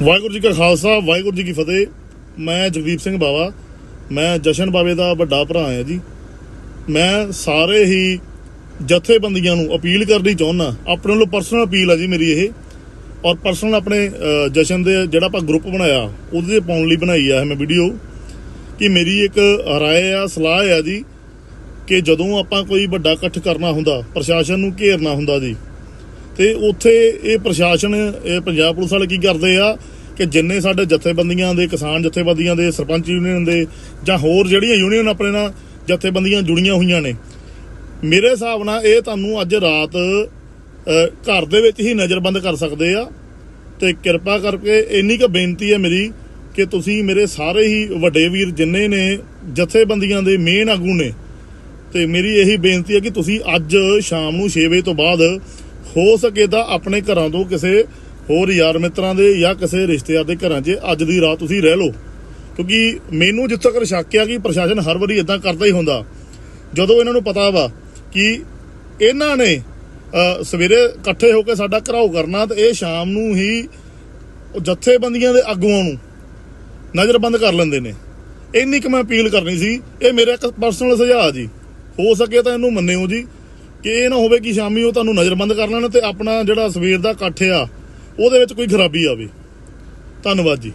ਵਾਹਿਗੁਰੂ ਜੀ ਕਾ ਖਾਲਸਾ, ਵਾਹਿਗੁਰੂ ਜੀ ਕੀ ਫਤਿਹ। ਮੈਂ ਜਗਦੀਪ ਸਿੰਘ ਬਾਵਾ। ਮੈਂ ਜਸ਼ਨ ਬਾਵੇ ਦਾ ਵੱਡਾ ਭਰਾ ਹਾਂ ਜੀ। ਮੈਂ ਸਾਰੇ ਹੀ ਜਥੇਬੰਦੀਆਂ ਨੂੰ ਅਪੀਲ ਕਰਨੀ ਚਾਹੁੰਦਾ, ਆਪਣੇ ਵੱਲੋਂ ਪਰਸਨਲ ਅਪੀਲ ਆ ਜੀ ਮੇਰੀ ਇਹ। ਔਰ ਪਰਸਨਲ ਆਪਣੇ ਜਸ਼ਨ ਦੇ ਜਿਹੜਾ ਆਪਾਂ ਗਰੁੱਪ ਬਣਾਇਆ, ਉਹਦੇ ਪਾਉਣ ਲਈ ਬਣਾਈ ਆ ਇਹ ਮੈਂ ਵੀਡੀਓ ਕਿ ਮੇਰੀ ਇੱਕ ਰਾਏ ਆ, ਸਲਾਹ ਆ ਜੀ, ਕਿ ਜਦੋਂ ਆਪਾਂ ਕੋਈ ਵੱਡਾ ਇਕੱਠ ਕਰਨਾ ਹੁੰਦਾ, ਪ੍ਰਸ਼ਾਸਨ ਨੂੰ ਘੇਰਨਾ ਹੁੰਦਾ ਜੀ ਤੇ ਉੱਥੇ ਇਹ ਪ੍ਰਸ਼ਾਸਨ, ਇਹ ਪੰਜਾਬ ਪੁਲਿਸ ਵਾਲੇ ਕੀ ਕਰਦੇ ਆ ਕਿ ਜਿੰਨੇ ਸਾਡੇ ਜਥੇਬੰਦੀਆਂ ਦੇ, ਕਿਸਾਨ ਜਥੇਬੰਦੀਆਂ ਦੇ, ਸਰਪੰਚ ਯੂਨੀਅਨ ਦੇ ਜਾਂ ਹੋਰ ਜਿਹੜੀਆਂ ਯੂਨੀਅਨ ਆਪਣੇ ਨਾਲ ਜਥੇਬੰਦੀਆਂ ਜੁੜੀਆਂ ਹੋਈਆਂ ਨੇ। ਮੇਰੇ ਹਿਸਾਬ ਨਾਲ ਇਹ ਤੁਹਾਨੂੰ ਅੱਜ ਰਾਤ ਘਰ ਦੇ ਵਿੱਚ ਹੀ ਨਜ਼ਰਬੰਦ ਕਰ ਸਕਦੇ ਆ ਤੇ ਕਿਰਪਾ ਕਰਕੇ ਇੰਨੀ ਕੁ ਬੇਨਤੀ ਹੈ ਮੇਰੀ ਕਿ ਤੁਸੀਂ ਮੇਰੇ ਸਾਰੇ ਹੀ ਵੱਡੇ ਵੀਰ ਜਿੰਨੇ ਨੇ ਜਥੇਬੰਦੀਆਂ ਦੇ ਮੇਨ ਆਗੂ ਨੇ, ਤੇ ਮੇਰੀ ਇਹੀ ਬੇਨਤੀ ਹੈ ਕਿ ਤੁਸੀਂ ਅੱਜ ਸ਼ਾਮ ਨੂੰ 6 ਵਜੇ ਤੋਂ ਬਾਅਦ ਹੋ ਸਕੇ ਤਾਂ ਆਪਣੇ ਘਰਾਂ ਤੋਂ ਕਿਸੇ ਹੋਰ ਯਾਰ ਮਿੱਤਰਾਂ ਦੇ ਜਾਂ ਕਿਸੇ ਰਿਸ਼ਤੇਦਾਰ ਦੇ ਘਰਾਂ 'ਚ ਅੱਜ ਦੀ ਰਾਤ ਤੁਸੀਂ ਰਹਿ ਲਓ। ਕਿਉਂਕਿ ਮੈਨੂੰ ਜਿੱਥੇ ਤੱਕ ਸ਼ੱਕ ਆ ਕਿ ਪ੍ਰਸ਼ਾਸਨ ਹਰ ਵਾਰੀ ਇਦਾਂ ਕਰਦਾ ਹੀ ਹੁੰਦਾ। ਜਦੋਂ ਇਹਨਾਂ ਨੂੰ ਪਤਾ ਵਾ ਕਿ ਇਹਨਾਂ ਨੇ ਸਵੇਰੇ ਇਕੱਠੇ ਹੋ ਕੇ ਸਾਡਾ ਘਰਾਓ ਕਰਨਾ ਤੇ ਇਹ ਸ਼ਾਮ ਨੂੰ ਹੀ ਜਥੇਬੰਦੀਆਂ ਦੇ ਆਗੂਆਂ ਨੂੰ ਨਜ਼ਰਬੰਦ ਕਰ ਲੈਂਦੇ ਨੇ। ਇੰਨੀ ਕੁ ਮੈਂ ਅਪੀਲ ਕਰਨੀ ਸੀ। ਇਹ ਮੇਰਾ ਇੱਕ ਪਰਸਨਲ ਸੁਝਾਅ ਜੀ। ਹੋ ਸਕੇ ਤਾਂ ਇਹਨੂੰ ਮੰਨਿਓ ਜੀ। ਕਿ ਇਹ ਨਾ ਹੋਵੇ ਕਿ ਸ਼ਾਮੀ ਉਹ ਤੁਹਾਨੂੰ ਨਜ਼ਰਬੰਦ ਕਰ ਲੈਣ ਤੇ ਆਪਣਾ ਜਿਹੜਾ ਸਵੇਰ ਦਾ ਇਕੱਠ ਆ, ਉਹਦੇ ਵਿੱਚ ਕੋਈ ਖਰਾਬੀ ਆਵੇ। ਧੰਨਵਾਦ ਜੀ।